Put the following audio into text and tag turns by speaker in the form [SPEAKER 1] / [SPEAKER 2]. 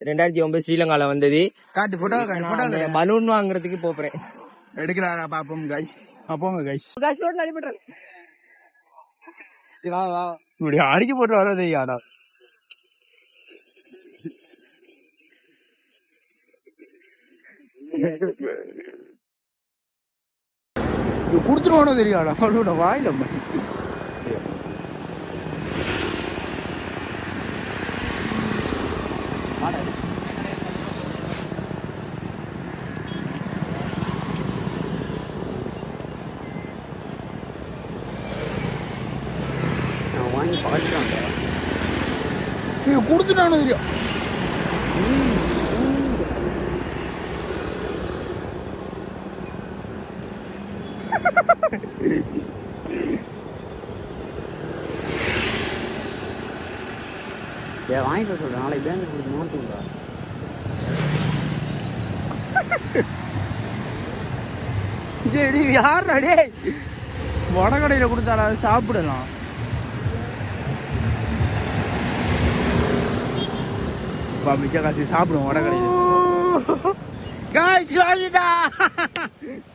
[SPEAKER 1] ரெண்டாயிரத்தி ஒன்பது ஸ்ரீலங்கால வந்தது.
[SPEAKER 2] காட்டு போட்டோ
[SPEAKER 1] பலூன் வாங்குறதுக்கு போறேன்.
[SPEAKER 2] எடுக்கிறாரா பாப்போம் கைஸ் அப்போங்க கைஸ்
[SPEAKER 1] வா வா.
[SPEAKER 2] இப்படி அடிக்க போட்டு வர்றது யாரா? குடுத்துருவானோ தெரியாடா அவளோட வாயில
[SPEAKER 1] வாங்கி பார்த்துட்டாங்க
[SPEAKER 2] இது குடுத்துட்டானோ தெரியும்
[SPEAKER 1] வாங்கிட்டு சொல்றேன். நாளைக்கு பேங்க் கொடுத்து மாட்டுங்களா
[SPEAKER 2] சரி யார் டேய்? வடகடையில கொடுத்தாடா சாப்பிடலாம். பா மிச்ச காசு சாப்பிடுவோம் வடகடையில காய்ச்சி வாங்கிட்டா